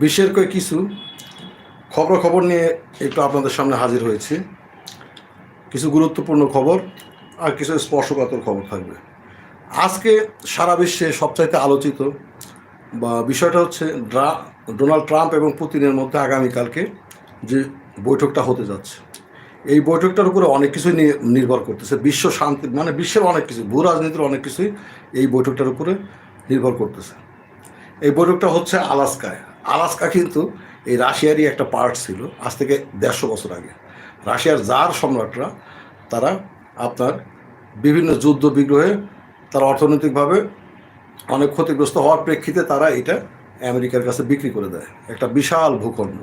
বিশ্বের কয়েক কিছু খবরাখবর নিয়ে একটু আপনাদের সামনে হাজির হয়েছে। কিছু গুরুত্বপূর্ণ খবর আর কিছু স্পর্শকাতর খবর থাকবে। আজকে সারা বিশ্বে সবচাইতে আলোচিত বা বিষয়টা হচ্ছে ড্রা, ডোনাল্ড ট্রাম্প এবং পুতিনের মধ্যে আগামীকালকে যে বৈঠকটা হতে যাচ্ছে। এই বৈঠকটার উপরে অনেক কিছুই নির্ভর করতেছে। বিশ্ব শান্তি মানে বিশ্বের অনেক কিছু, ভূ রাজনীতির অনেক কিছুই এই বৈঠকটার উপরে নির্ভর করতেছে। এই বৈঠকটা হচ্ছে আলাস্কায়। আলাস্কা কিন্তু এই রাশিয়ারই একটা পার্ট ছিল, আজ থেকে দেড়শো বছর আগে। রাশিয়ার যার সম্রাটরা, তারা আপনার বিভিন্ন যুদ্ধ বিগ্রহে তারা অর্থনৈতিকভাবে অনেক ক্ষতিগ্রস্ত হওয়ার প্রেক্ষিতে তারা এটা আমেরিকার কাছে বিক্রি করে দেয়। একটা বিশাল ভূখণ্ড।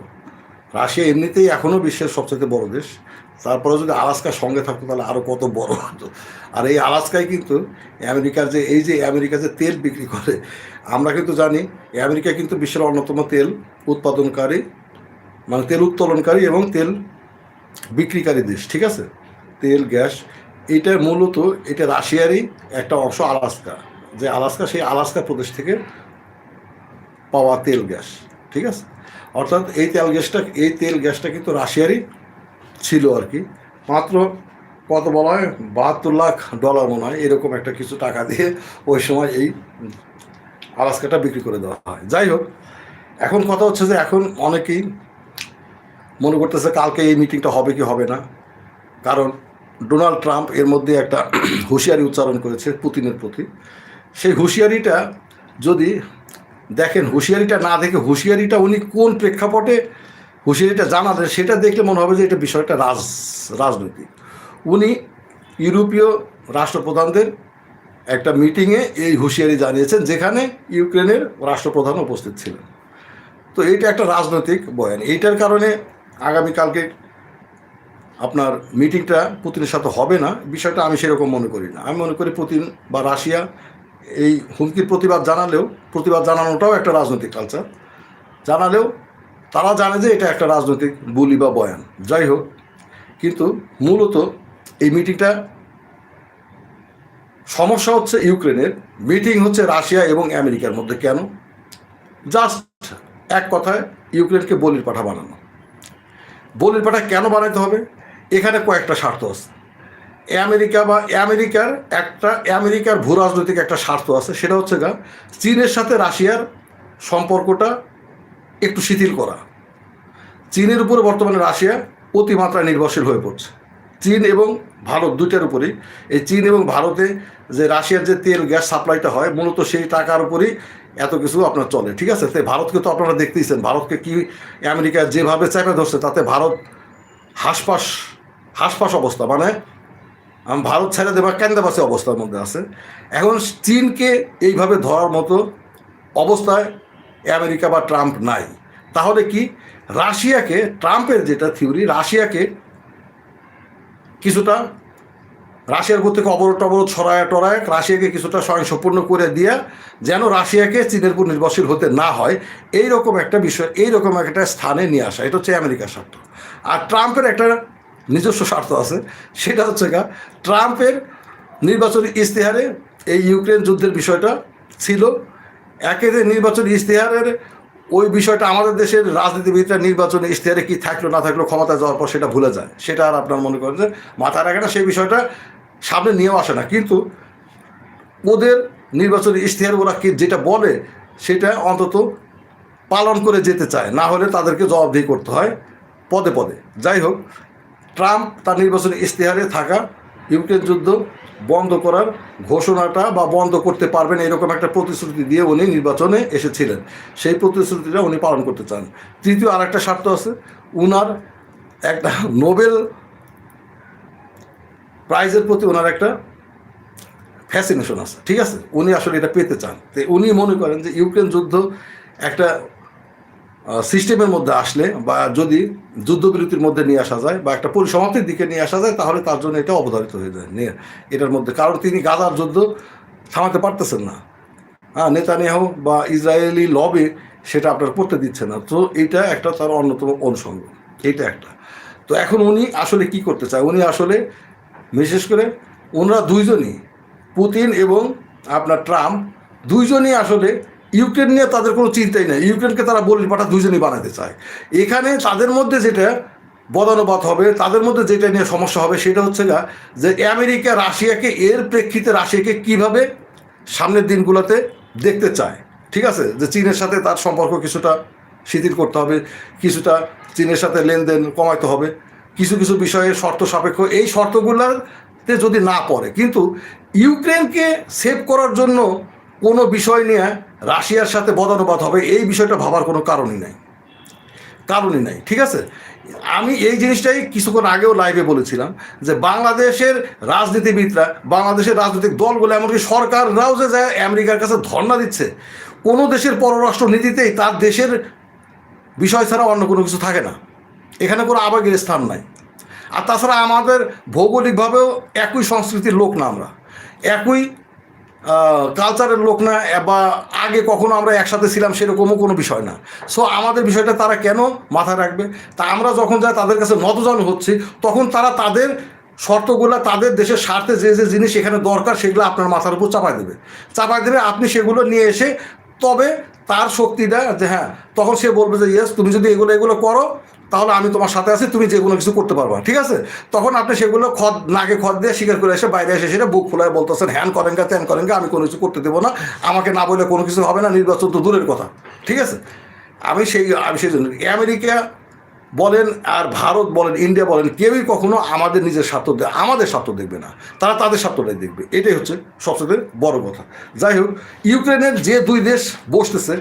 রাশিয়া এমনিতেই এখনও বিশ্বের সবচেয়ে বড় দেশ। তারপরে যদি আলাস্কার সঙ্গে থাকতো, তাহলে আরও কত বড় হতো। আর এই আলাস্কায় কিন্তু আমেরিকার যে, এই যে আমেরিকা যে তেল বিক্রি করে, আমরা কিন্তু জানি আমেরিকা কিন্তু বিশ্বের অন্যতম তেল উৎপাদনকারী মানে তেল উত্তোলনকারী এবং তেল বিক্রিকারী দেশ, ঠিক আছে? তেল, গ্যাস, এটা মূলত, এটা রাশিয়ারই একটা অংশ আলাস্কা। যে আলাস্কা, সেই আলাস্কা প্রদেশ থেকে পাওয়া তেল, গ্যাস, ঠিক আছে? অর্থাৎ এই তেল গ্যাসটা, এই তেল গ্যাসটা কিন্তু রাশিয়ারই ছিল আর কি। মাত্র কত বলা হয়? বাহাত্তর লাখ ডলার মনে হয়, এরকম একটা কিছু টাকা দিয়ে ওই সময় এই আলাস্কাটা বিক্রি করে দেওয়া হয়। যাই হোক, এখন কথা হচ্ছে যে এখন অনেকেই মনে করতেছে কালকে এই মিটিংটা হবে কি হবে না। কারণ ডোনাল্ড ট্রাম্প এর মধ্যে একটা হুঁশিয়ারি উচ্চারণ করেছে পুতিনের প্রতি। সেই হুঁশিয়ারিটা যদি দেখেন হুঁশিয়ারিটা না দেখে হুঁশিয়ারিটা উনি কোন প্রেক্ষাপটে হুঁশিয়ারিটা জানালেন সেটা দেখলে মনে হবে যে এটা বিষয়টা রাজ, রাজনৈতিক। উনি ইউরোপীয় রাষ্ট্রপ্রধানদের একটা মিটিংয়ে এই হুঁশিয়ারি জানিয়েছেন যেখানে ইউক্রেনের রাষ্ট্রপ্রধান উপস্থিত ছিলেন। তো এইটা একটা রাজনৈতিক বয়ান। এইটার কারণে আগামীকালকে আপনার মিটিংটা পুতিনের সাথে হবে না। বিষয়টা আমি সেরকম মনে করি না। আমি মনে করি পুতিন বা রাশিয়া এই হুমকির প্রতিবাদ জানালেও, প্রতিবাদ জানানোটাও একটা রাজনৈতিক কালচার জানালেও তারা জানে যে এটা একটা রাজনৈতিক বুলি বা বয়ান। যাই হোক, কিন্তু মূলত এই মিটিংটা সমস্যা হচ্ছে ইউক্রেনের, মিটিং হচ্ছে রাশিয়া এবং আমেরিকার মধ্যে কেন? জাস্ট এক কথায় ইউক্রেনকে বলির পাঠা বানানো। বলির পাঠা কেন বানাতে হবে? এখানে কয়েকটা স্বার্থ আছে। আমেরিকা বা আমেরিকার একটা, আমেরিকার ভূ রাজনৈতিক একটা স্বার্থ আছে, সেটা হচ্ছে গা, চীনের সাথে রাশিয়ার সম্পর্কটা একটু শিথিল করা। চীনের উপরে বর্তমানে রাশিয়া অতিমাত্রায় নির্ভরশীল হয়ে পড়ছে। চীন এবং ভারত দুইটার উপরেই। এই চীন এবং ভারতে যে রাশিয়ার যে তেল, গ্যাস সাপ্লাইটা হয়, মূলত সেই টাকার উপরেই এত কিছু আপনার চলে, ঠিক আছে? তাই ভারতকে তো আপনারা দেখতেইছেন, ভারতকে কি আমেরিকা যেভাবে চেপে ধরছে, তাতে ভারত হাসপাস হাসপাস অবস্থা মানে আম ভারত ছেড়ে দেবার ক্যান্দাবাসী অবস্থার মধ্যে আছে? এখন চীনকে এইভাবে ধরার মতো অবস্থায় আমেরিকা বা ট্রাম্প নাই। তাহলে কি রাশিয়াকে, ট্রাম্পের যেটা থিওরি, রাশিয়াকে কিছুটা রাশিয়ার উপর থেকে অবরোধ টবরোধ ছড়ায় টরায় রাশিয়াকে কিছুটা স্বয়ংসম্পূর্ণ করে দিয়ে যেন রাশিয়াকে চীনের উপর নির্ভরশীল হতে না হয় এই রকম একটা বিষয় এই রকম একটা স্থানে নিয়ে আসা। এটা হচ্ছে আমেরিকার স্বার্থ। আর ট্রাম্পের একটা নিজস্ব স্বার্থ আছে। সেটা হচ্ছে গা, ট্রাম্পের নির্বাচনী ইশতেহারে এই ইউক্রেন যুদ্ধের বিষয়টা ছিল। একে যে নির্বাচনী ইশতেহারের, ওই বিষয়টা আমাদের দেশের রাজনীতিবিদরা নির্বাচনী ইশতেহারে কি থাকল, না থাকল, ক্ষমতায় যাওয়ার পর সেটা ভুলে যায়। সেটা আর আপনার মনে করেন যে মাথায় রাখে না, সেই বিষয়টা সামনে নিয়েও আসে না। কিন্তু ওদের নির্বাচনী ইশতেহার ওরা কি যেটা বলে, সেটা অন্তত পালন করে যেতে চায়। না হলে তাদেরকে জবাবদিহি করতে হয় পদে পদে। যাই হোক ট্রাম্প তার নির্বাচনী ইশতেহারে থাকা ইউক্রেন যুদ্ধ বন্ধ করার ঘোষণাটা বা বন্ধ করতে পারবেন এরকম একটা প্রতিশ্রুতি দিয়ে উনি নির্বাচনে এসেছিলেন। সেই প্রতিশ্রুতিটা উনি পালন করতে চান। তৃতীয় আর একটা স্বার্থ আছে, উনার একটা নোবেল প্রাইজের প্রতি ওনার একটা ফ্যাসিনেশন আছে। ঠিক আছে? উনি আসলে এটা পেতে চান। তো উনি মনে করেন যে ইউক্রেন যুদ্ধ একটা সিস্টেমের মধ্যে আসলে বা যদি যুদ্ধবিরতির মধ্যে নিয়ে আসা যায় বা একটা পরিসমাপ্তির দিকে নিয়ে আসা যায়, তাহলে তার জন্য এটা অবধারিত হয়ে যায়। নিয়ে, এটার মধ্যে। কারণ তিনি গাজার যুদ্ধ থামাতে পারতেছেন না। হ্যাঁ নেতানিয়াহু বা ইসরায়েলি লবে সেটা আপনার করতে দিচ্ছে না। তো এটা একটা তার অন্যতম অনুষঙ্গ। এটা একটা। তো এখন উনি আসলে কি করতে চায়? উনি আসলে, বিশেষ করে ওনারা দুইজনই, পুতিন এবং আপনার ট্রাম্প, দুইজনই আসলে ইউক্রেন নিয়ে তাদের কোনো চিন্তাই নেই। ইউক্রেনকে তারা বলি পাঠা দুজনই বানাতে চায়। এখানে তাদের মধ্যে যেটা বদানুবাদ হবে, তাদের মধ্যে যেটা নিয়ে সমস্যা হবে, সেটা হচ্ছে না যে আমেরিকা রাশিয়াকে, এর প্রেক্ষিতে রাশিয়াকে কীভাবে সামনের দিনগুলোতে দেখতে চায়। ঠিক আছে? যে চীনের সাথে তার সম্পর্ক কিছুটা শিথিল করতে হবে, কিছুটা চীনের সাথে লেনদেন কমাইতে হবে, কিছু কিছু বিষয়ে শর্ত সাপেক্ষ। এই শর্তগুলোতে যদি না পড়ে, কিন্তু ইউক্রেনকে সেভ করার জন্য কোনো বিষয় নিয়ে রাশিয়ার সাথে বদানুবাদ হবে, এই বিষয়টা ভাবার কোনো কারণই নাই। কারণই নাই, ঠিক আছে? আমি এই জিনিসটাই কিছুক্ষণ আগেও লাইভে বলেছিলাম যে বাংলাদেশের রাজনীতিবিদরা, বাংলাদেশের রাজনৈতিক দলগুলো, এমনকি সরকাররাও যে যায় আমেরিকার কাছে ধর্ণা দিচ্ছে, কোনো দেশের পররাষ্ট্র নীতিতেই তার দেশের বিষয় ছাড়া অন্য কোনো কিছু থাকে না। এখানে কোনো আবেগের স্থান নাই। আর তাছাড়া আমাদের ভৌগোলিকভাবেও একই সংস্কৃতির লোক না আমরা। একই কালচারের লোক না, বা আগে কখনো আমরা একসাথে ছিলাম সেরকমও কোনো বিষয় না। সো আমাদের বিষয়টা তারা কেন মাথায় রাখবে? তা আমরা যখন যাই তাদের কাছে নতজন হচ্ছি, তখন তারা তাদের শর্তগুলো, তাদের দেশের স্বার্থে যে যে জিনিস এখানে দরকার সেগুলো আপনার মাথার উপর চাপাই দেবে। চাপাই দেবে, আপনি সেগুলো নিয়ে এসে তবে তার শক্তিটা যে হ্যাঁ তখন সে বলবে যে ইয়েস তুমি যদি এগুলো এগুলো করো তাহলে আমি তোমার সাথে আছি, তুমি যে কোনো কিছু করতে পারবা, ঠিক আছে? তখন আপনি সেগুলো খদ, নাকে খদ দিয়ে স্বীকার করে এসে বাইরে এসে সেটা বুক ফুলায় বলতেছেন, হ্যান করেন গা, ত্যান করেন গা, আমি কোনো কিছু করতে দেবো না, আমাকে না বলে কোনো কিছু হবে না, নির্বাচন তো দূরের কথা ঠিক আছে? আমি সেই আমি সেই জন্য, আমেরিকা বলেন আর ভারত বলেন, ইন্ডিয়া বলেন, কেউই কখনো আমাদের নিজের স্বার্থ আমাদের স্বার্থ দেখবে না, তারা তাদের স্বার্থটাই দেখবে, এটাই হচ্ছে সবচেয়ে বড় কথা। যাই হোক, ইউক্রেনের যে দুই দেশ বসতেছে,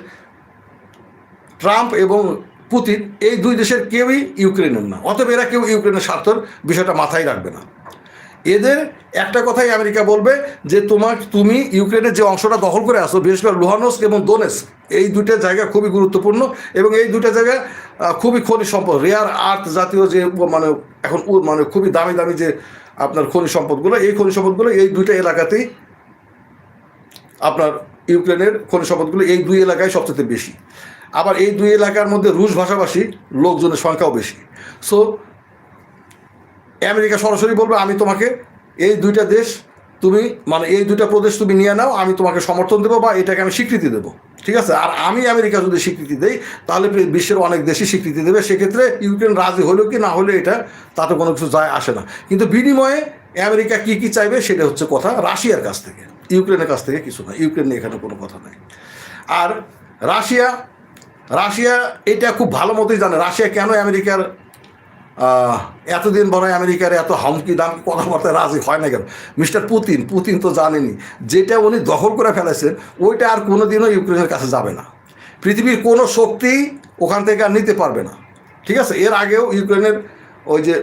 ট্রাম্প এবং পুতিন, এই দুই দেশের কেউই ইউক্রেনের না। অতএব এরা কেউ ইউক্রেনের স্বার্থের বিষয়টা মাথায় রাখবে না। এদের একটা কথাই আমেরিকা বলবে যে, তোমার, তুমি ইউক্রেনের যে অংশটা দখল করে আসো বিশেষ করে লুহানস্ক এবং দোনেস এই দুটো জায়গা খুবই গুরুত্বপূর্ণ এবং এই দুটো জায়গা খুবই খনিজ সম্পদ রেয়ার আর্থ জাতীয় যে মানে এখন মানে খুবই দামি দামি যে আপনার খনিজ সম্পদগুলো, এই খনিজ সম্পদগুলো এই দুইটা এলাকাতেই আপনার ইউক্রেনের খনিজ সম্পদগুলো এই দুই এলাকায় সবচেয়ে বেশি। আবার এই দুই এলাকার মধ্যে রুশ ভাষাভাষী লোকজনের সংখ্যাও বেশি। সো আমেরিকা সরাসরি বলবে, আমি তোমাকে এই দুইটা দেশ তুমি মানে এই দুইটা প্রদেশ তুমি নিয়ে নাও, আমি তোমাকে সমর্থন দেবো বা এটাকে আমি স্বীকৃতি দেবো। ঠিক আছে? আর আমি আমেরিকা যদি স্বীকৃতি দেই, তাহলে বিশ্বের অনেক দেশই স্বীকৃতি দেবে। সেক্ষেত্রে ইউক্রেন রাজি হলেও কি না হলে এটা, তাতে কোনো কিছু যায় আসে না। কিন্তু বিনিময়ে আমেরিকা কি কি চাইবে সেটা হচ্ছে কথা রাশিয়ার কাছ থেকে। ইউক্রেনের কাছ থেকে কিছু না। ইউক্রেন নিয়ে এখানে কোনো কথা নাই। আর রাশিয়া রাশিয়া, এটা খুব ভালো মতোই জানে। রাশিয়া কেন আমেরিকার এতদিন বড় আমেরিকার এত হামকি দাম কথাবার্তা রাজি হয় না কেন? মিস্টার পুতিন পুতিন তো জানেনি। যেটা উনি দখল করে ফেলেছেন, ওইটা আর কোনোদিনও ইউক্রেনের কাছে যাবে না। পৃথিবীর কোনো শক্তি ওখান থেকে আর নিতে পারবে না। ঠিক আছে? এর আগেও ইউক্রেনের ওই যে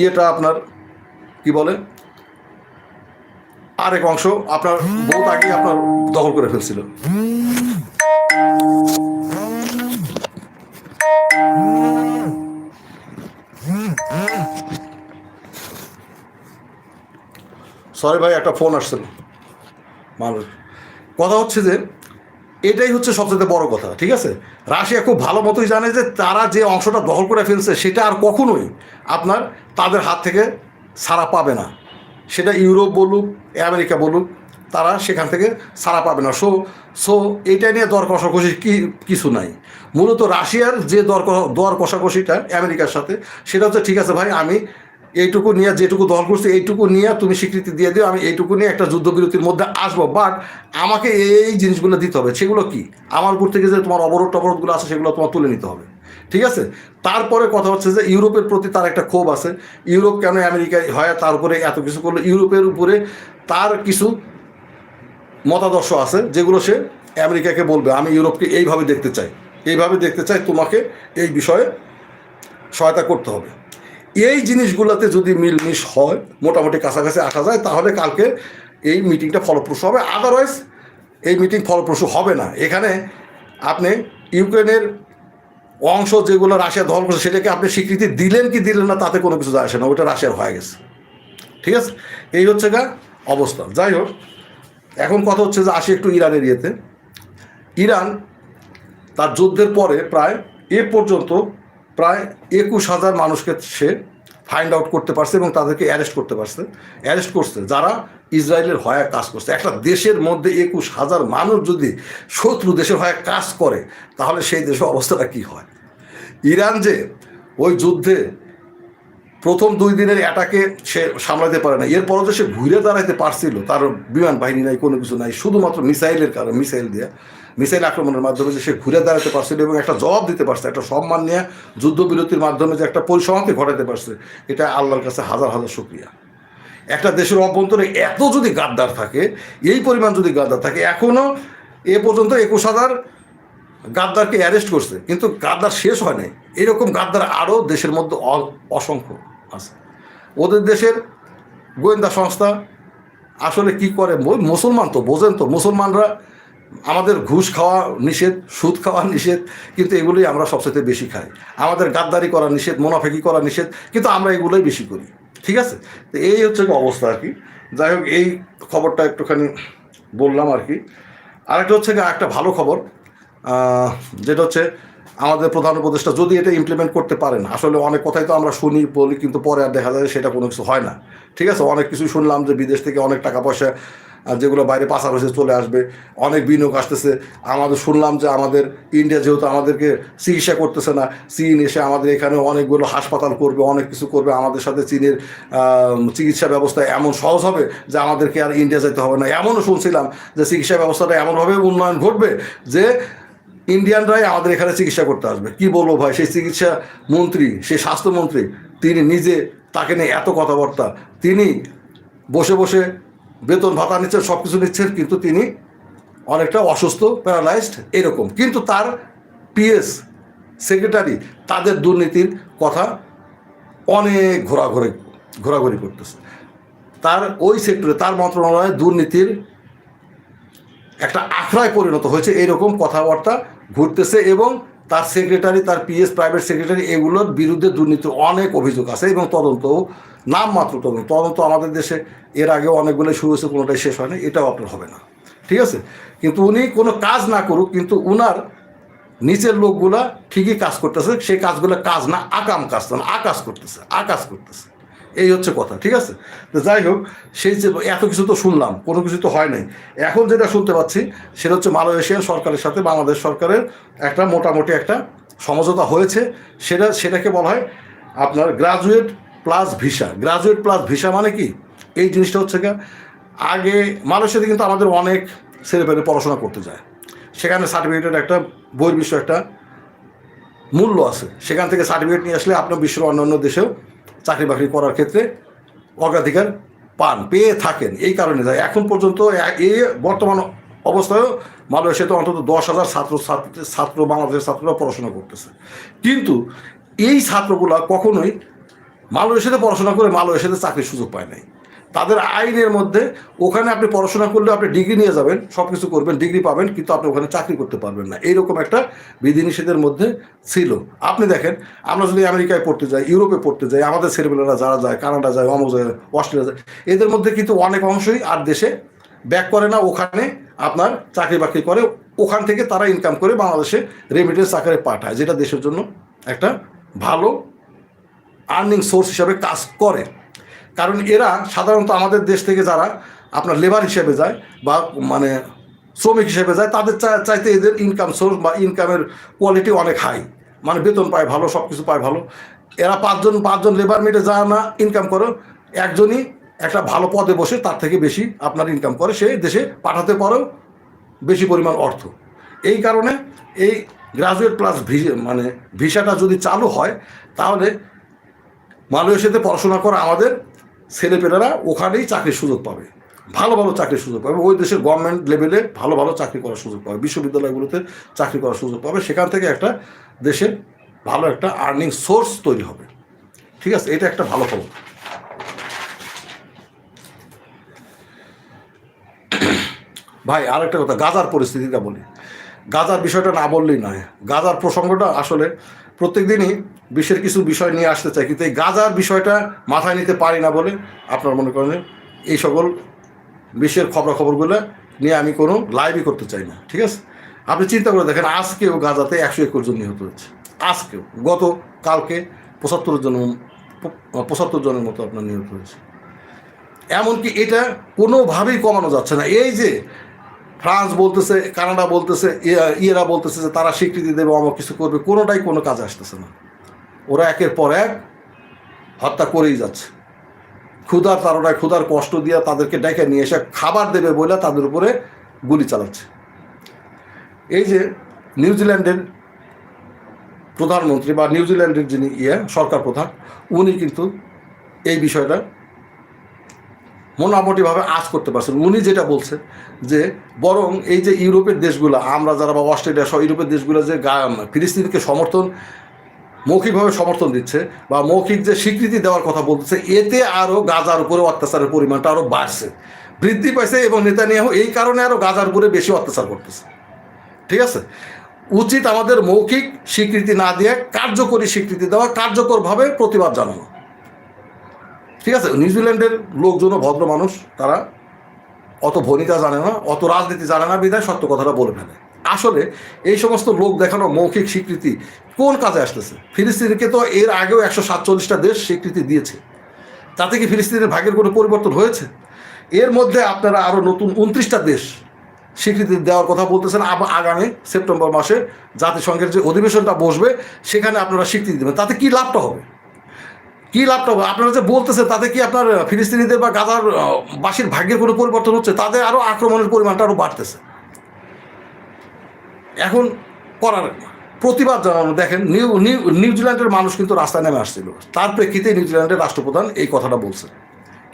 ইয়েটা আপনার, কি বলে? আরেক অংশ আপনার বহুত আগে আপনার দখল করে ফেলছিল। সরি ভাই, একটা ফোন আসছিল। মানুষ। কথা হচ্ছে যে, এটাই হচ্ছে সবচেয়ে বড় কথা, ঠিক আছে? রাশিয়া খুব ভালো মতোই জানে যে, তারা যে অংশটা দখল করে ফেলছে, সেটা আর কখনোই আপনার তাদের হাত থেকে সারা পাবে না। সেটা ইউরোপ বলুক, আমেরিকা বলুক, তারা সেখান থেকে সারা পাবে না। সো সো এইটা নিয়ে দর কষাকষি কি, কিছু নাই। মূলত রাশিয়ার যে দর দর কষাকষিটা আমেরিকার সাথে, সেটা হচ্ছে, ঠিক আছে ভাই, আমি এইটুকু নিয়ে, যেটুকু দল করছে, এইটুকু নিয়ে তুমি স্বীকৃতি দিয়ে দিও, আমি এইটুকু নিয়ে একটা যুদ্ধবিরতির মধ্যে আসব। বাট আমাকে এই জিনিসগুলো দিতে হবে। সেগুলো কি? আমার উপর থেকে যে তোমার অবরোধ টবরোধগুলো আছে, সেগুলো তোমার তুলে নিতে হবে। ঠিক আছে? তারপরে কথা হচ্ছে যে ইউরোপের প্রতি তার একটা ক্ষোভ আছে। ইউরোপ কেন আমেরিকায় হয়, তার উপরে এত কিছু করল? ইউরোপের উপরে তার কিছু মতাদর্শ আছে, যেগুলো সে আমেরিকাকে বলবে, আমি ইউরোপকে এইভাবে দেখতে চাই। এইভাবে দেখতে চাই তোমাকে এই বিষয়ে সহায়তা করতে হবে। এই জিনিসগুলোতে যদি মিলমিশ হয়, মোটামুটি কাছাকাছি আসা যায়, তাহলে কালকে এই মিটিংটা ফলপ্রসূ হবে। আদারওয়াইজ এই মিটিং ফলপ্রসূ হবে না। এখানে আপনি ইউক্রেনের অংশ যেগুলো রাশিয়া দখল করছে, সেটাকে আপনি স্বীকৃতি দিলেন কি দিলেন না, তাতে কোনো কিছু আসে না। ওটা রাশিয়ার হয়ে গেছে। ঠিক আছে? এই হচ্ছে গা অবস্থা। যাই হোক, এখন কথা হচ্ছে যে আসি একটু ইরানের ইয়েতে। ইরান তার যুদ্ধের পরে প্রায় এ পর্যন্ত প্রায় একুশ হাজার মানুষকে সে ফাইন্ড আউট করতে পারছে এবং তাদেরকে অ্যারেস্ট করতে পারছে। অ্যারেস্ট করছে, যারা ইসরায়েলের হয়ে কাজ করছে। একটা দেশের মধ্যে একুশ হাজার মানুষ যদি শত্রু দেশের হয়ে কাজ করে, তাহলে সেই দেশের অবস্থাটা কি হয়? ইরান যে ওই যুদ্ধে প্রথম দুই দিনের অ্যাটাকে সে সামলাতে পারে না, এরপরও যে সে ঘুরে দাঁড়াইতে পারছিল, তার বিমান বাহিনী নাই, কোনো কিছু নাই, শুধুমাত্র মিসাইলের কারণে, মিসাইল দিয়ে। মিসাইল আক্রমণের মাধ্যমে যে সে ঘুরে দাঁড়াতে পারছিল এবং একটা জবাব দিতে পারছে, একটা সম্মান নিয়ে যুদ্ধবিরতির মাধ্যমে যে একটা পরিসমাপ্তি ঘটাতে পারছে, এটা আল্লাহর কাছে হাজার হাজার শুক্রিয়া। একটা দেশের অভ্যন্তরে এত যদি গাদ্দার থাকে, এই পরিমাণ যদি গাদ্দার থাকে এখনও এ পর্যন্ত একুশ হাজার গাদ্দারকে অ্যারেস্ট করছে, কিন্তু গাদ্দার শেষ হয় নাই। এরকম গাদ্দার আরও দেশের মধ্যে অসংখ্য আছে। ওদের দেশের গোয়েন্দা সংস্থা আসলে কি করে? মুসলমান তো, বোঝেন তো, মুসলমানরা আমাদের ঘুষ খাওয়া নিষেধ, সুদ খাওয়া নিষেধ, কিন্তু এগুলোই আমরা সবচেয়ে বেশি খাই। আমাদের গাদ্দারি করা নিষেধ, মোনাফেকি করা নিষেধ, কিন্তু আমরা এগুলোই বেশি করি। ঠিক আছে? তো এই হচ্ছে অবস্থা আর কি। যাই হোক, এই খবরটা একটুখানি বললাম আর কি। আরেকটা হচ্ছে একটা ভালো খবর যেটা হচ্ছে আমাদের প্রধান উপদেষ্টা যদি এটা ইমপ্লিমেন্ট করতে পারেন, আসলে অনেক কথাই তো আমরা শুনি, বলি, কিন্তু পরে আর দেখা যায় সেটা কোনো কিছু হয় না। ঠিক আছে? অনেক কিছু শুনলাম যে বিদেশ থেকে অনেক টাকা পয়সা আহ, যেগুলো বাইরে পাচার হয়েছে চলে আসবে। অনেক বিনিয়োগ আসতেছে। আমাদের শুনলাম যে আমাদের ইন্ডিয়া যেহেতু আমাদেরকে চিকিৎসা করতেছে না চীন এসে আমাদের এখানে অনেকগুলো হাসপাতাল করবে অনেক কিছু করবে। আমাদের সাথে চীনের চিকিৎসা ব্যবস্থা এমন সহজ হবে যে আমাদেরকে আর ইন্ডিয়া যেতে হবে না। এমনও শুনছিলাম যে চিকিৎসা ব্যবস্থাটা এমনভাবে উন্নয়ন ঘটবে যে ইন্ডিয়ানরাই আমাদের এখানে চিকিৎসা করতে আসবে। কি বলব ভাই? সেই চিকিৎসা মন্ত্রী সেই স্বাস্থ্যমন্ত্রী তিনি নিজে তাকে নিয়ে এত কথাবার্তা। তিনি বসে বসে বেতন ভাতা নিচ্ছেন সব কিছু নিচ্ছেন, কিন্তু তিনি অনেকটা অসুস্থ প্যারালাইজড এরকম। কিন্তু তার পিএস সেক্রেটারি তাদের দুর্নীতির কথা অনেক ঘোরাঘুরি ঘোরাঘুরি করতেছে। তার ওই সেক্টরে তার মন্ত্রণালয়ে দুর্নীতির একটা আখড়ায় পরিণত হয়েছে এইরকম কথাবার্তা ঘুরতেছে এবং তার সেক্রেটারি তার পিএস প্রাইভেট সেক্রেটারি এগুলোর বিরুদ্ধে দুর্নীতির অনেক অভিযোগ আছে এবং তদন্ত নাম মাত্র তদন্ত। তদন্ত আমাদের দেশে এর আগেও অনেকগুলো শুরু হয়েছে, কোনোটাই শেষ হয়নি, এটাও আপনার হবে না। ঠিক আছে? কিন্তু উনি কোনো কাজ না করুক, কিন্তু উনার নিচের লোকগুলা ঠিকই কাজ করতেছে, সেই কাজগুলো কাজ না, আকাম কাজ না, আকাশ করতেছে আকাশ করতেছে। এই হচ্ছে কথা, ঠিক আছে? তো যাই হোক, সেই যে এত কিছু তো শুনলাম, কোনো কিছু তো হয় নাই। এখন যেটা শুনতে পাচ্ছি, সেটা হচ্ছে মালয়েশিয়ান সরকারের সাথে বাংলাদেশ সরকারের একটা মোটামুটি একটা সমঝোতা হয়েছে। সেটা, সেটাকে বলা হয় আপনার graduate plus visa graduate plus visa মানে কি? এই জিনিসটা হচ্ছে গা আগে মালয়েশিয়াতে কিন্তু আমাদের অনেক ছেলেপেলে পড়াশোনা করতে যায়। সেখানে সার্টিফিকেটের একটা বহির্বিশ্ব একটা মূল্য আছে। সেখান থেকে সার্টিফিকেট নিয়ে আসলে আপনার বিশ্বের অন্যান্য দেশেও চাকরি বাকরি করার ক্ষেত্রে অগ্রাধিকার পান, পেয়ে থাকেন। এই কারণে এখন পর্যন্ত এ- বর্তমান অবস্থায়ও মালয়েশিয়াতে অন্তত দশ হাজার ছাত্র ছাত্র ছাত্র, বাংলাদেশের ছাত্ররা পড়াশোনা করতেছে। কিন্তু এই ছাত্রগুলা কখনোই মালয়েশিয়াতে পড়াশোনা করে মালয়েশিয়াতে চাকরির সুযোগ পায় নাই। তাদের আইনের মধ্যে ওখানে আপনি পড়াশোনা করলে আপনি ডিগ্রি নিয়ে যাবেন সব কিছু করবেন, ডিগ্রি পাবেন, কিন্তু আপনি ওখানে চাকরি করতে পারবেন না। এইরকম একটা বিধিনিষেধের মধ্যে ছিল। আপনি দেখেন, আমরা যদি আমেরিকায় পড়তে যাই, ইউরোপে পড়তে যাই, আমাদের ছেলেমেয়েরা যারা যায়, কানাডা যায়, অমুক যায়, অস্ট্রেলিয়া যায়, এদের মধ্যে কিন্তু অনেক অংশই আর দেশে ব্যাক করে না, ওখানে আপনার চাকরি বাকরি করে, ওখান থেকে তারা ইনকাম করে বাংলাদেশে রেমিটেন্স আকারে পাঠায়, যেটা দেশের জন্য একটা ভালো আর্নিং সোর্স হিসাবে কাজ করে। কারণ এরা সাধারণত আমাদের দেশ থেকে যারা আপনার লেবার হিসেবে যায় বা মানে শ্রমিক হিসেবে যায়, তাদের চাইতে এদের ইনকাম সোর্স বা ইনকামের কোয়ালিটি অনেক হাই মানে বেতন পায় ভালো সব কিছু পায় ভালো। এরা পাঁচজন পাঁচজন লেবার মিটে যায় না ইনকাম করে, একজনই একটা ভালো পদে বসে তার থেকে বেশি আপনার ইনকাম করে। সে দেশে পাঠাতে পারেও বেশি পরিমাণ অর্থ। এই কারণে এই গ্রাজুয়েট প্লাস মানে ভিসাটা যদি চালু হয়, তাহলে মালয়েশিয়াতে পড়াশোনা করা আমাদের ছেলেপেলেরা ওখানেই চাকরির সুযোগ পাবে। ভালো ভালো চাকরির সুযোগ পাবে ওই দেশের গভর্নমেন্ট লেভেলে ভালো ভালো চাকরি করার সুযোগ পাবে। বিশ্ববিদ্যালয়গুলোতে চাকরি করার সুযোগ পাবে। সেখান থেকে একটা দেশের ভালো একটা আর্নিং সোর্স তৈরি হবে। ঠিক আছে? এটা একটা ভালো খবর। ভাই আর একটা কথা, গাজার পরিস্থিতিটা বলি। গাজার বিষয়টা না বললেই নয়। গাজার প্রসঙ্গটা আসলে প্রত্যেক দিনই বিশ্বের কিছু বিষয় নিয়ে আসতে চাই, কিন্তু এই গাজার বিষয়টা মাথায় নিতে পারি না বলে আপনার মনে করেন এই সকল বিশ্বের খবরাখবরগুলো নিয়ে আমি কোনো লাইভই করতে চাই না, ঠিক আছে? আপনি চিন্তা করে দেখেন, আজকেও গাজাতে একশো একুশ জন নিহত হয়েছে, আজকেও। গত কালকে পঁচাত্তর জন, পঁচাত্তর জনের মতো আপনার নিহত হয়েছে। এমনকি এটা কোনোভাবেই কমানো যাচ্ছে না। এই যে ফ্রান্স বলতেছে, কানাডা বলতেছে, ইয়া- ইয়েরা বলতেছে যে তারা স্বীকৃতি দেবে অমক কিছু করবে, কোনোটাই কোনো কাজে আসতেছে না। ওরা একের পর এক হত্যা করেই যাচ্ছে। ক্ষুধার তারটায় ক্ষুধার কষ্ট দিয়ে তাদেরকে ডেকে নিয়ে এসে খাবার দেবে বলে তাদের উপরে গুলি চালাচ্ছে। এই যে নিউজিল্যান্ডের প্রধানমন্ত্রী বা নিউজিল্যান্ডের যিনি ইয়ে সরকার প্রধান, উনি কিন্তু এই বিষয়টা মোটামুটিভাবে আজ করতে পারছেন। উনি যেটা বলছেন যে, বরং এই যে ইউরোপের দেশগুলো, আমরা যারা বা অস্ট্রেলিয়া সহ ইউরোপের দেশগুলো যে ফিলিস্তিনকে সমর্থন মৌখিকভাবে সমর্থন দিচ্ছে বা মৌখিক যে স্বীকৃতি দেওয়ার কথা বলতেছে, এতে আরও গাজার উপরে অত্যাচারের পরিমাণটা আরও বাড়ছে। বৃদ্ধি পাইছে এবং নেতানিয়াহু এই কারণে আরও গাজার উপরে বেশি অত্যাচার করতেছে। ঠিক আছে? উচিত আমাদের মৌখিক স্বীকৃতি না দিয়ে কার্যকরী স্বীকৃতি দেওয়া, কার্যকরভাবে প্রতিবাদ জানানো। ঠিক আছে? নিউজিল্যান্ডের লোকজনও ভদ্র মানুষ, তারা অত ভনিতা জানে না, অত রাজনীতি জানে না, বিধায় সত্য কথাটা বলে ফেলে। আসলে এই সমস্ত লোক দেখানো মৌখিক স্বীকৃতি কোন কাজে আসতেছে? ফিলিস্তিনকে তো এর আগেও একশো সাতচল্লিশটা দেশ স্বীকৃতি দিয়েছে। তাতে কি ফিলিস্তিনের ভাগের কোনো পরিবর্তন হয়েছে? এর মধ্যে আপনারা আরও নতুন উনত্রিশটা দেশ স্বীকৃতি দেওয়ার কথা বলতেছেন আগামী সেপ্টেম্বর মাসে জাতিসংঘের যে অধিবেশনটা বসবে, সেখানে আপনারা স্বীকৃতি দেবেন। তাতে কি লাভটা হবে? কি লাভটা হবে? আপনারা যে বলতেছে তাতে কি আপনার ফিলিস্তিনিদের বা গাজার বাসীর ভাগ্যের কোনো পরিবর্তন হচ্ছে? তাদের আরও আক্রমণের পরিমাণটা আরও বাড়তেছে। এখন করার প্রতিবাদ জানানো, দেখেন, নিউ নিউ নিউজিল্যান্ডের মানুষ কিন্তু রাস্তায় নেমে আসছিল। তার প্রেক্ষিতে নিউজিল্যান্ডের রাষ্ট্রপ্রধান এই কথাটা বলছে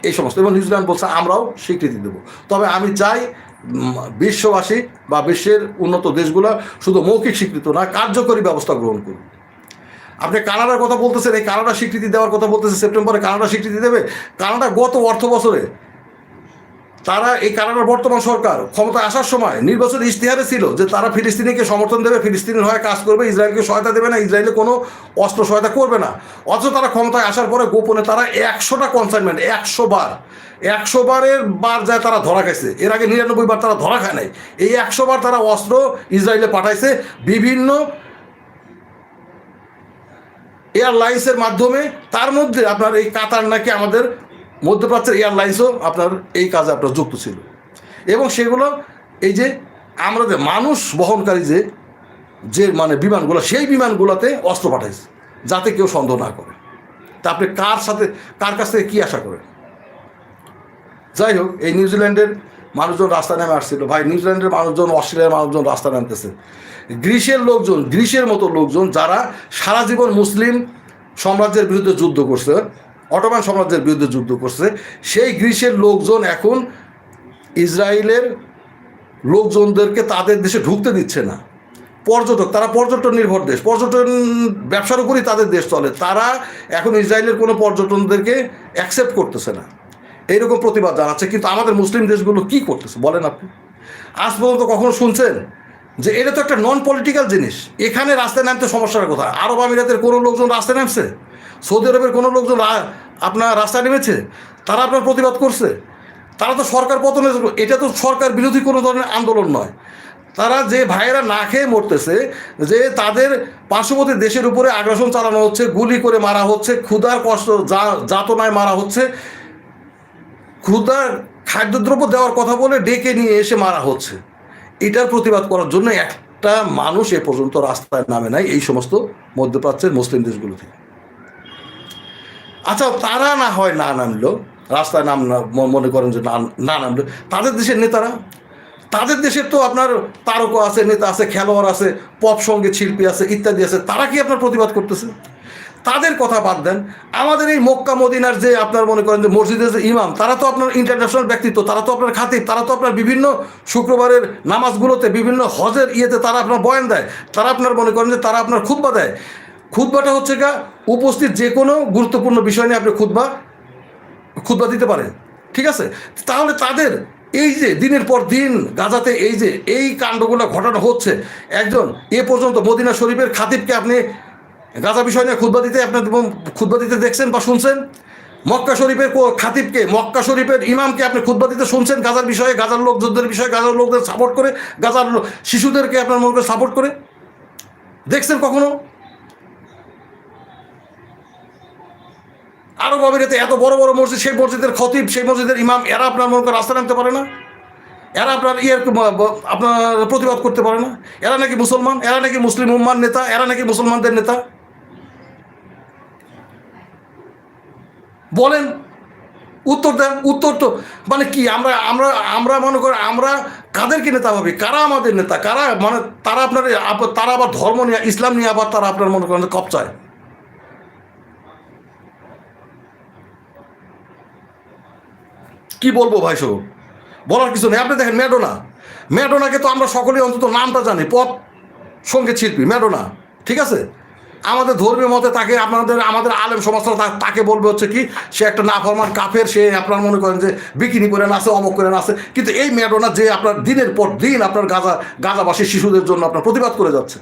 এই সমস্ত, এবং নিউজিল্যান্ড বলছে, আমরাও স্বীকৃতি দেব। তবে আমি চাই বিশ্ববাসী বা বিশ্বের উন্নত দেশগুলো শুধু মৌখিক স্বীকৃত না, কার্যকরী ব্যবস্থা গ্রহণ করুন। আপনি কানাডার কথা বলতেছেন, এই কানাডা স্বীকৃতি দেওয়ার কথা বলতেছে সেপ্টেম্বরে কানাডা স্বীকৃতি দেবে? কানাডা গত অর্থ বছরে তারা এই কানাডার বর্তমান সরকার ক্ষমতায় আসার সময় নির্বাচন ইশতেহারে ছিল যে তারা ফিলিস্তিনিকে সমর্থন দেবে, ফিলিস্তিনের হয়ে কাজ করবে, ইসরায়েলকে সহায়তা দেবে না, ইসরায়েলে কোনো অস্ত্র সহায়তা করবে না। অথচ তারা ক্ষমতায় আসার পরে গোপনে তারা একশোটা কনসাইনমেন্ট একশো বার, একশো বারের বার যায় তারা ধরা খাইছে। এর আগে নিরানব্বই বার তারা ধরা খায় নাই। এই একশো বার তারা অস্ত্র ইসরায়েলে পাঠাইছে বিভিন্ন এয়ারলাইন্সের মাধ্যমে। তার মধ্যে আপনার এই কাতার নাকি আমাদের মধ্যপ্রাচ্যের এয়ারলাইন্সও আপনার এই কাজে আপনার যুক্ত ছিল। এবং সেগুলো এই যে আমরা যে মানুষ বহনকারী যে যে মানে বিমানগুলো, সেই বিমানগুলোতে অস্ত্র পাঠাইছে, যাতে কেউ সন্দেহ না করে। তা আপনি কার সাথে, কার কাছ থেকে কী আশা করেন? যাই হোক, এই নিউজিল্যান্ডের মানুষজন রাস্তা নেমে আসছিল। ভাই নিউজিল্যান্ডের মানুষজন, অস্ট্রেলিয়ার মানুষজন রাস্তা নামতেছে। গ্রিসের লোকজন, গ্রিসের মতো লোকজন যারা সারা জীবন মুসলিম সাম্রাজ্যের বিরুদ্ধে যুদ্ধ করছে অটোমান সাম্রাজ্যের বিরুদ্ধে যুদ্ধ করছে। সেই গ্রিসের লোকজন এখন ইসরায়েলের লোকজনদেরকে তাদের দেশে ঢুকতে দিচ্ছে না। পর্যটক, তারা পর্যটন নির্ভর দেশ। পর্যটন ব্যবসার উপরই তাদের দেশ চলে। তারা এখন ইসরায়েলের কোনো পর্যটনদেরকে অ্যাকসেপ্ট করতেছে না। এইরকম প্রতিবাদ জানাচ্ছে। কিন্তু আমাদের মুসলিম দেশগুলো কি করতেছে? বলেন আপনি। আজ পর্যন্ত কখনো শুনছেন যে এটা তো একটা নন পলিটিক্যাল জিনিস। এখানে রাস্তায় নামতে সমস্যার কথা। আরব আমিরাতের কোনো লোকজন রাস্তায় নামছে? সৌদি আরবের কোনো লোকজন আপনার রাস্তায় নেমেছে, তারা আপনার প্রতিবাদ করছে। তারা তো সরকার পতনের এটা তো সরকার বিরোধী কোনো ধরনের আন্দোলন নয়। তারা যে ভাইয়েরা না খেয়ে মরতেছে, যে তাদের পার্শ্ববর্তী দেশের উপরে আগ্রাসন চালানো হচ্ছে, গুলি করে মারা হচ্ছে, ক্ষুধার কষ্ট যাতনায় মারা হচ্ছে, ক্ষুধার খাদ্যদ্রব্য দেওয়ার কথা বলে ডেকে নিয়ে এসে মারা হচ্ছে। এটার প্রতিবাদ করার জন্য একটা মানুষ এ পর্যন্ত রাস্তায় নামে নাই, এই সমস্ত মধ্যপ্রাচ্যের মুসলিম দেশগুলো থেকে। আচ্ছা তারা না হয় না নামলো, রাস্তায় নাম মনে করেন যে না নামলো। তাদের দেশের নেতারা? তাদের দেশের তো আপনার তারকা আছে, নেতা আছে, খেলোয়াড় আছে, পপ সংগীত শিল্পী আছে, ইত্যাদি আছে, তারা কি আপনার প্রতিবাদ করতেছে? তাদের কথা বাদ দেন। আমাদের এই মক্কা, মদিনার যে আপনার মনে করেন যে মসজিদের যে ইমাম, তারা তো আপনার ইন্টারন্যাশনাল ব্যক্তিত্ব, তারা তো আপনার খাতিব তারা তো আপনার বিভিন্ন শুক্রবারের নামাজগুলোতে, বিভিন্ন হজের ইয়েতে তারা আপনার বয়ান দেয়। তারা আপনার মনে করেন যে তারা আপনার খুতবা দেয়। খুতবাটা হচ্ছে গা, উপস্থিত যে কোনো গুরুত্বপূর্ণ বিষয় নিয়ে আপনি খুতবা খুতবা দিতে পারেন, ঠিক আছে? তাহলে তাদের এই যে দিনের পর দিন গাজাতে এই যে, এই কাণ্ডগুলো ঘটানো হচ্ছে, একজন এ পর্যন্ত মদিনা শরীফের খাতিবকে আপনি গাজা বিষয় নিয়ে খুতবা দিতে আপনার খুতবা দিতে দেখছেন বা শুনছেন? মক্কা শরীফের খাতিবকে, মক্কা শরীফের ইমামকে আপনি খুতবা দিতে শুনছেন গাজার বিষয়ে, গাজার লোকজনদের বিষয়ে, গাজার লোকদের সাপোর্ট করে, গাজার শিশুদেরকে আপনার মনে সাপোর্ট করে? দেখছেন কখনো? আরব আমিরাতে এত বড় বড় মসজিদ, সেই মসজিদের খতিব, সেই মসজিদের ইমাম, এরা আপনার মনে করেন রাস্তা নামতে পারে না? এরা আপনার ইয়ের আপনার প্রতিবাদ করতে পারে না? এরা নাকি মুসলমান? এরা নাকি মুসলিম উম্মার নেতা? এরা নাকি মুসলমানদের নেতা? বলেন, উত্তর দেন, উত্তর তো মানে কি, আমরা আমরা আমরা মনে করি আমরা কাদেরকে নেতা ভাবি কারা আমাদের নেতা? কারা মানে তারা আপনার, তারা আবার ধর্ম নিয়ে, ইসলাম নিয়ে আবার তারা আপনার মনে করেন কপচায় কি বলব ভাই সব বলার কিছু নেই। আপনি দেখেন ম্যাডোনা। ম্যাডোনাকে তো আমরা সকলেই অন্তত নামটা জানি পপ সংগীত শিল্পী, ম্যাডোনা। ঠিক আছে? আমাদের ধর্মীয় মতে তাকে আপনাদের, আমাদের আলেম সমাজটা তা- তাকে বলবে হচ্ছে কি, সে একটা নাফরমান কাফের, সে আপনার মনে করেন যে বিকিনি করে নাচে, অমক করে নাচে। কিন্তু এই ম্যাডোনা যে আপনার দিনের পর দিন আপনার গাজা, গাজাবাসী শিশুদের জন্য আপনার প্রতিবাদ করে যাচ্ছে।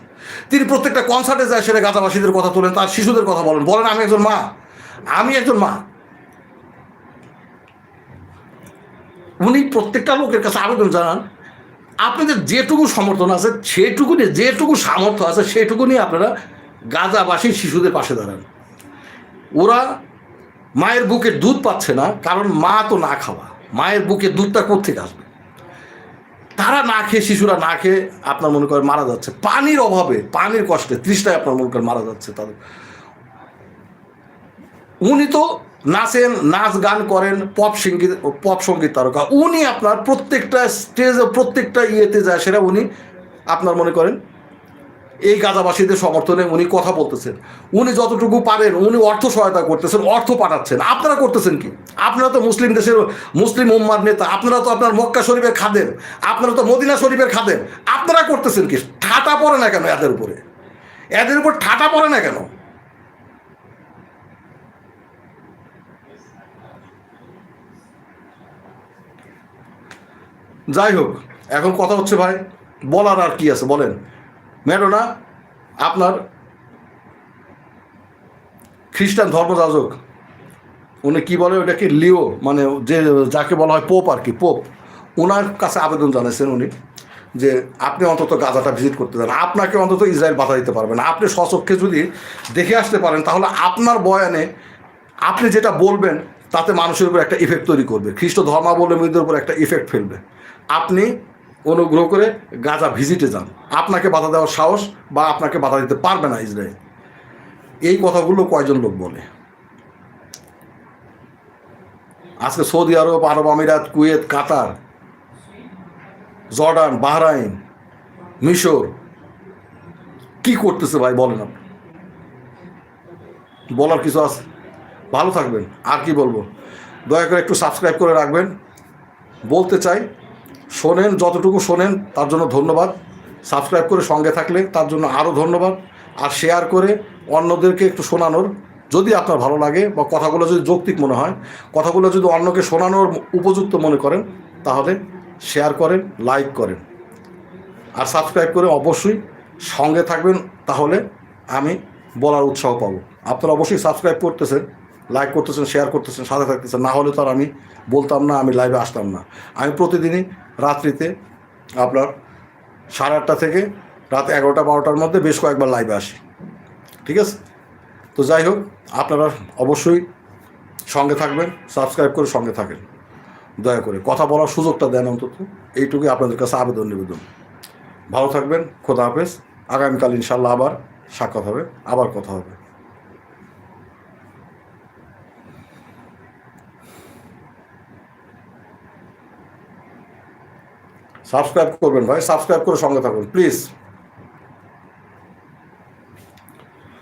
তিনি প্রত্যেকটা কনসার্টে যায়, সেটা গাজাবাসীদের কথা তোলেন, তার শিশুদের কথা বলেন। বলেন, আমি একজন মা। আমি একজন মা। উনি প্রত্যেকটা লোকের কাছে আবেদন জানান, আপনাদের যেটুকু সমর্থন আছে, সেটুকু নিয়ে, যেটুকু সামর্থ্য আছে, সেটুকু নিয়ে আপনারা গাজাবাসী শিশুদের পাশে দাঁড়ান। ওরা মায়ের বুকে দুধ পাচ্ছে না, কারণ মা তো না খাওয়া। মায়ের বুকে দুধটা কোথেকে আসবে? তারা না খেয়ে, শিশুরা না খেয়ে আপনার মনে করেন মারা যাচ্ছে। পানির অভাবে, পানির কষ্টে, তৃষ্ণায় আপনার মনে করেন মারা যাচ্ছে তাদের। উনি তো নাচেন, নাচ গান করেন পপ সংগীত পপ সংগীত তারকা। উনি আপনার প্রত্যেকটা স্টেজে প্রত্যেকটা ইয়েতে যায় সেটা উনি আপনার মনে করেন, এই গাজাবাসীদের সমর্থনে উনি কথা বলতেছেন। উনি যতটুকু পারেন, উনি অর্থ সহায়তা করতেছেন, অর্থ পাঠাচ্ছেন। আপনারা করতেছেন কি? আপনারা তো মুসলিম দেশের, মুসলিম উম্মার নেতা, আপনারা তো আপনার মক্কা শরীফের খাদেন আপনারা তো মদিনা শরীফের খাদেন আপনারা করতেছেন কি? ঠাটা পড়ে না কেন এদের উপরে? এদের উপর ঠাটা পড়ে না কেন? যাই হোক এখন কথা হচ্ছে ভাই, বলার আর কি আছে, বলেন। ম্যাডোনা আপনার খ্রিস্টান ধর্মযাজক, উনি কি বলে ওটাকে? লিও মানে যে যাকে বলা হয় পোপ আর কি, পোপ। ওনার কাছে আবেদন জানাইছেন উনি যে আপনি অন্তত গাজাটা ভিজিট করতে দেন আপনাকে অন্তত ইসরায়েল বাধা দিতে পারবেন আপনি স্বচক্ষে যদি দেখে আসতে পারেন, তাহলে আপনার বয়ানে আপনি যেটা বলবেন, তাতে মানুষের উপর একটা ইফেক্ট তৈরি করবে। খ্রিস্ট ধর্মাবলম্বীদের উপর একটা ইফেক্ট ফেলবে। আপনি অনুগ্রহ করে গাজা ভিজিটে যান। আপনাকে বাধা দেওয়ার সাহস বা আপনাকে বাধা দিতে পারবে না ইসরায়েল। এই কথাগুলো কয়জন লোক বলে? আজকে সৌদি আরব আরব আমিরাত, কুয়েত, কাতার, জর্ডান, বাহরাইন, মিশর। কি করতেছে ভাই বলেন আপনি? বলার কিছু আছে? ভালো থাকবেন। আর কি বলব? দয়া করে একটু সাবস্ক্রাইব করে রাখবেন। বলতে চাই শোনেন, যতটুকু শোনেন, তার জন্য ধন্যবাদ। সাবস্ক্রাইব করে সঙ্গে থাকলে তার জন্য আরও ধন্যবাদ। আর শেয়ার করে অন্যদেরকে একটু শোনানোর, যদি আপনার ভালো লাগে বা কথাগুলো যদি যৌক্তিক মনে হয়, কথাগুলো যদি অন্যকে শোনানোর উপযুক্ত মনে করেন, তাহলে শেয়ার করেন লাইক করেন। আর সাবস্ক্রাইব করে অবশ্যই সঙ্গে থাকবেন, তাহলে আমি বলার উৎসাহ পাবো। আপনারা অবশ্যই সাবস্ক্রাইব করতেছেন লাইক করতেছেন শেয়ার করতেছেন, সাথে থাকতেছেন, না হলে তো আর আমি বলতাম না, আমি লাইভে আসতাম না। আমি প্রতিদিনই রাত্রিতে আপনার সাড়ে আটটা থেকে রাত এগারোটা, বারোটার মধ্যে বেশ কয়েকবার লাইভে আসি। ঠিক আছে? তো যাই হোক, আপনারা অবশ্যই সঙ্গে থাকবেন সাবস্ক্রাইব করে সঙ্গে থাকেন। দয়া করে কথা বলার সুযোগটা দেন অন্তত। এইটুকুই আপনাদের কাছে আবেদন, নিবেদন। ভালো থাকবেন, খোদা হাফেজ। আগামীকাল ইনশাল্লাহ আবার সাক্ষাৎ হবে, আবার কথা হবে। সাবস্ক্রাইব করবেন ভাই সাবস্ক্রাইব করে সঙ্গে থাকুন প্লিজ।